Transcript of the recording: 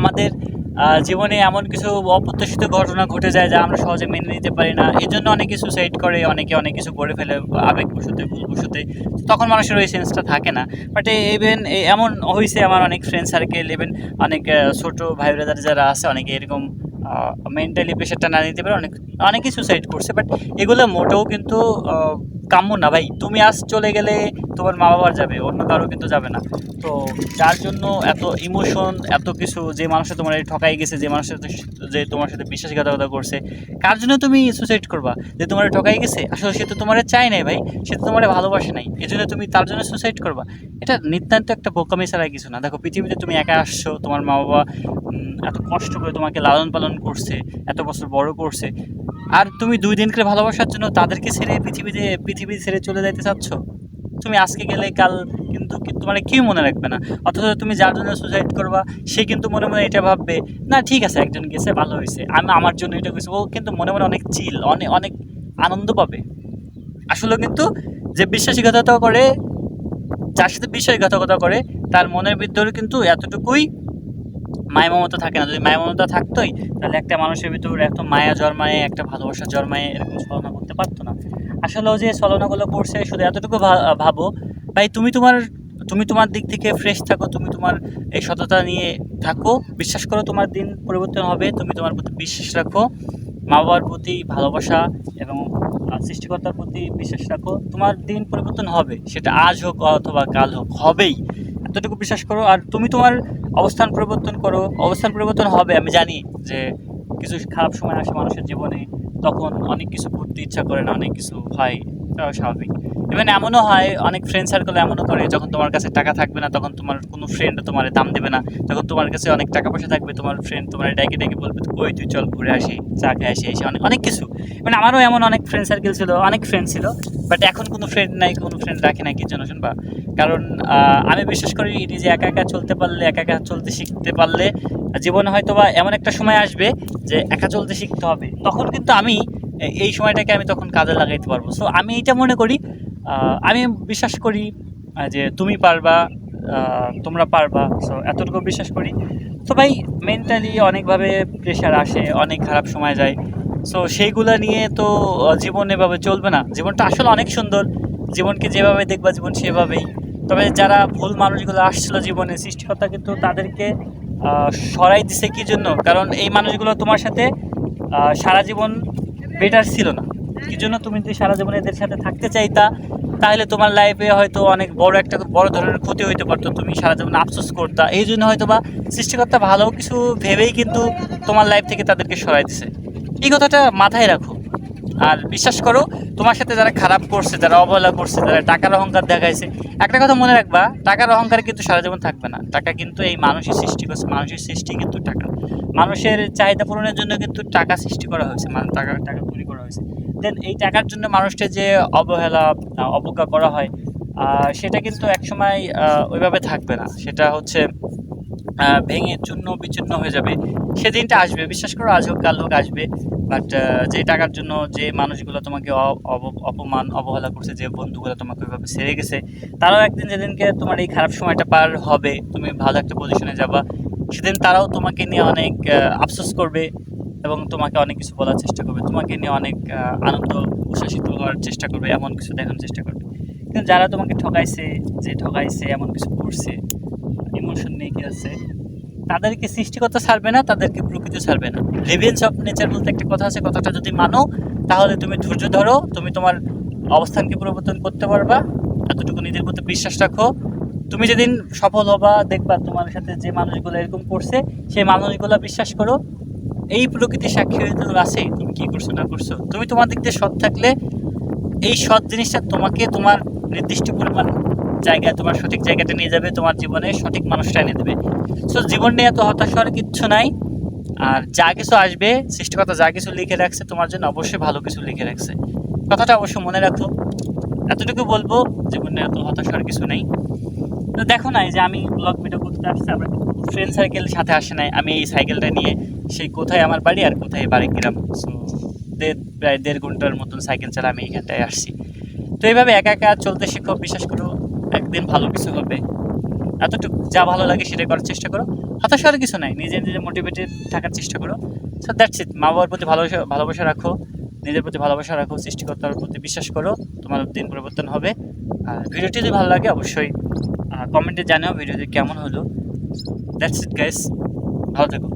আমাদের জীবনে এমন কিছু অপ্রত্যাশিত ঘটনা ঘটে যায় যা আমরা সহজে মেনে নিতে পারি না। এই জন্য অনেকে সুসাইড করে, অনেকে অনেক কিছু করে ফেলে আবেগবশতে ভুলবশতে তখন মানুষের ওই সেন্সটা থাকে না। বাট ইভেন এমন হয়েছে আমার অনেক ফ্রেন্ড সার্কেল ইভেন অনেক ছোট ভাই ব্রাদার যারা আছে, অনেকে এরকম মেন্টালি প্রেশারটা না নিতে পারে অনেক, অনেকেই সুসাইড করছে। বাট এগুলো মোটেও কিন্তু কাম্য না ভাই, তুমি আজ চলে গেলে তোমার মা বাবার যাবে, অন্য কারও কিন্তু যাবে না। তো যার জন্য এত ইমোশন এত কিছু যে মানুষটা তোমার ঠকাই গেছে, যে মানুষের যে তোমার সাথে বিশ্বাসঘাতকতা করছে, কার জন্য তুমি সুসাইড করবা? যে তোমার ঠকাই গেছে, আসলে সে তো তোমার চাই নাই ভাই, সে তো তোমার ভালোবাসে নাই এই জন্য তুমি তার জন্য সুসাইড করবা। এটা নিতান্ত একটা বোকামি ছাড়া কিছু না। দেখো, পৃথিবীতে তুমি একা আসছো, তোমার মা বাবা এত কষ্ট করে তোমাকে লালন পালন করছে, এত বছর বড় করছে আর তুমি দুই দিনকে ভালোবাসার জন্য তাদেরকে ছেড়ে পৃথিবীতে, পৃথিবী ছেড়ে চলে যাইতে চাচ্ছ? তুমি আজকে গেলে কাল কিন্তু তোমার কি মনে রাখবে না। অথচ তুমি যার জন্য সুসাইড করবা, সে কিন্তু মনে মনে এটা ভাববে, না, ঠিক আছে, একজন গেছে, ভালো হয়েছে। আমি আমার জন্য এটা করেছি। ও কিন্তু মনে মনে অনেক চিল অনেক অনেক আনন্দ পাবে। আসলে কিন্তু যে বিশ্বাসঘাতকতা করে, যার সাথে বিশ্বাসঘাতকতা করে, তার মনের ভিতরে কিন্তু এতটুকুই মায়া মমতা থাকে না। যদি মায়া মমতা থাকতোই, তাহলে একটা মানুষের ভিতরে এত মায়া জন্মায়, একটা ভালোবাসা জন্মায়, এরকম ছলনা করতে পারতো না। আসলে যে ছলনাগুলো করছে, শুধু এতটুকু ভাবো। ভাই, তুমি তোমার তুমি তোমার দিক থেকে ফ্রেশ থাকো, তুমি তোমার এই সততা নিয়ে থাকো। বিশ্বাস করো, তোমার দিন পরিবর্তন হবে। তুমি তোমার প্রতি বিশ্বাস রাখো। মা বাবার প্রতি ভালোবাসা এবং সৃষ্টিকর্তার প্রতি বিশ্বাস রাখো। তোমার দিন পরিবর্তন হবে। সেটা আজ হোক অথবা কাল হোক, হবেই। এতটুকু বিশ্বাস করো। আর তুমি তোমার অবস্থান পরিবর্তন করো। অবস্থান পরিবর্তন হবে, আমি জানি যে কিছু খারাপ সময় আসে মানুষের জীবনে, তখন অনেক কিছু করতে ইচ্ছা করে না, অনেক কিছু হয় স্বাভাবিক। ইভেন এমনও হয়, অনেক ফ্রেন্ড সার্কেল এমনও করে, যখন তোমার কাছে টাকা থাকবে না, তখন তোমার কোনো ফ্রেন্ড তোমার দাম দেবে না। যখন তোমার কাছে অনেক টাকা পয়সা থাকবে, তোমার ফ্রেন্ড তোমার ডেকে ডেকে বলবে ওই তুই চল ঘুরে আসি, চা খেয়ে আসি, এসে অনেক অনেক কিছু। মানে আমারও এমন অনেক ফ্রেন্ড সার্কেল ছিল, অনেক ফ্রেন্ড ছিল বাট এখন কোনো ফ্রেন্ড নাই, কোনো ফ্রেন্ড রাখে না কি জন্য শুনবা? কারণ আমি বিশ্বাস করি নিজে একা একা চলতে পারলে, একা একা চলতে শিখতে পারলে, জীবনে হয়তো বা এমন একটা সময় আসবে যে একা চলতে শিখতে হবে। তখন কিন্তু আমি, এই সময়টাকে আমি তখন কাজে লাগাইতে পারব। সো আমি এটা মনে করি আমি বিশ্বাস করি যে তুমি পারবা তোমরা পারবা। সো এতটুকু বিশ্বাস করি। তো ভাই মেন্টালি অনেকভাবে প্রেশার আসে, অনেক খারাপ সময় যায়। সো সেইগুলো নিয়ে তো জীবন এভাবে চলবে না। জীবনটা আসলে অনেক সুন্দর। জীবনকে যেভাবে দেখবা, জীবন সেভাবেই। তবে যারা ভুল মানুষগুলো আসছিল জীবনে, সৃষ্টিকর্তা কিন্তু তাদেরকে সরাই দিছে কি জন্য? কারণ এই মানুষগুলো তোমার সাথে সারা জীবন বেটার ছিল না। কি জন্য তুমি যদি সারা জীবন এদের সাথে থাকতে চাইতা, তাহলে তোমার লাইফে হয়তো অনেক বড় একটা বড় ধরনের ক্ষতি হইতে পারতো, তুমি সারা জীবন আফসোস করতা। এই জন্য হয়তো বা সৃষ্টিকর্তা ভালো কিছু ভেবেই কিন্তু তোমার লাইফ থেকে তাদেরকে সরাই দিছে। এই কথাটা মাথায় রাখো। আর বিশ্বাস করো, তোমার সাথে যারা খারাপ করছে, যারা অবহেলা করছে, যারা টাকার অহংকার দেখাইছে, একটা কথা মনে রাখবা, টাকার অহংকার কিন্তু সারা জীবন থাকবে না। টাকা কিন্তু এই মানুষের সৃষ্টি করছে, মানুষের সৃষ্টি কিন্তু টাকা। মানুষের চাহিদা পূরণের জন্য কিন্তু টাকা সৃষ্টি করা হয়েছে মানে টাকা টাকা তৈরি করা হয়েছে। দেন এই টাকার জন্য মানুষকে যে অবহেলা, অবজ্ঞা করা হয় সেটা কিন্তু একসময় ওইভাবে থাকবে না। সেটা হচ্ছে ভেঙে চূর্ণ বিচূর্ণ হয়ে যাবে। সেদিনটা আসবে, বিশ্বাস করো আজ হোক, কাল হোক আসবে। বাট যে টাকার জন্য যে মানুষগুলো তোমাকে অপমান, অবহেলা করছে, যে বন্ধুগুলো তোমাকে ওইভাবে ছেড়ে গেছে, তারাও একদিন যেদিনকে তোমার এই খারাপ সময়টা পার হবে, তুমি ভালো একটা পজিশনে যাবা, সেদিন তারাও তোমাকে নিয়ে অনেক আফসোস করবে এবং তোমাকে অনেক কিছু বলার চেষ্টা করবে। তোমাকে নিয়ে অনেক আনন্দ উচ্ছ্বাসিত হওয়ার চেষ্টা করবে, এমন কিছু দেখানোর চেষ্টা করবে। কিন্তু যারা তোমাকে ঠকাইছে, যে ঠকাইছে, এমন কিছু করছে ইমোশন নিয়ে আছে? তাদেরকে সৃষ্টিকর্তা ছাড়বে না, তাদেরকে প্রকৃতি ছাড়বে না। লেভেলস অফ নেচার বলতে একটা কথা আছে, কথাটা যদি মানো, তাহলে তুমি ধৈর্য ধরো, তুমি তোমার অবস্থানকে পরিবর্তন করতে পারবা। এতটুকু নিজের প্রতি বিশ্বাস রাখো। তুমি যেদিন সফল হবা, দেখবা তোমার সাথে যে মানুষগুলো এরকম করছে, সেই মানুষগুলো বিশ্বাস করো। এই প্রকৃতির সাক্ষী হয়ে তো আছেই তুমি কি করছ, না করছ। তুমি তোমার দিক দিয়ে সৎ থাকলে, এই সৎ জিনিসটা তোমাকে তোমার নির্দিষ্ট পরিমাণ জায়গায়, তোমার সঠিক জায়গাটা নিয়ে যাবে, তোমার জীবনে সঠিক মানুষটা এনে দেবে। সো জীবন নিয়ে এত হতাশ হওয়ার কিচ্ছু নাই। আর যা কিছু আসবে, সৃষ্টিকর্তা যা কিছু লিখে রাখছে, তোমার জন্য অবশ্যই ভালো কিছু লিখে রাখছে। কথাটা অবশ্যই মনে রাখো, এতটুকু বলব, জীবনে এত হতাশ হওয়ার কিছু নেই। তো দেখো নাই যে আমি ব্লগ ভিডিও করতে আসছি, আমার ফ্রেন্ড সাইকেল সাথে আসে নাই, আমি এই সাইকেলটা নিয়ে সেই কোথায় আমার বাড়ি আর কোথায় বাড়ি গ্রাম। সো দেড়, প্রায় দেড় ঘণ্টার মতন সাইকেল চালা আমি এখানটায় আসছি। তো এইভাবে একা একা চলতে শিখো, বিশ্বাস করো একদিন ভালো কিছু হবে এতটুকু যা ভালো লাগে সেটাই করার চেষ্টা করো। হতাশার কিছু নাই, নিজে নিজে মোটিভেটেড থাকার চেষ্টা করো। সো দ্যাটস ইট মা বাবার প্রতি ভালোবাসা ভালোবাসা রাখো, নিজের প্রতি ভালোবাসা রাখো, সৃষ্টিকর্তার প্রতি বিশ্বাস করো, তোমার দিন পরিবর্তন হবে। আর ভিডিওটি যদি ভালো লাগে অবশ্যই কমেন্টে জানাও ভিডিওটি কেমন হলো। দ্যাটস ইট গাইস ভালো থেকো।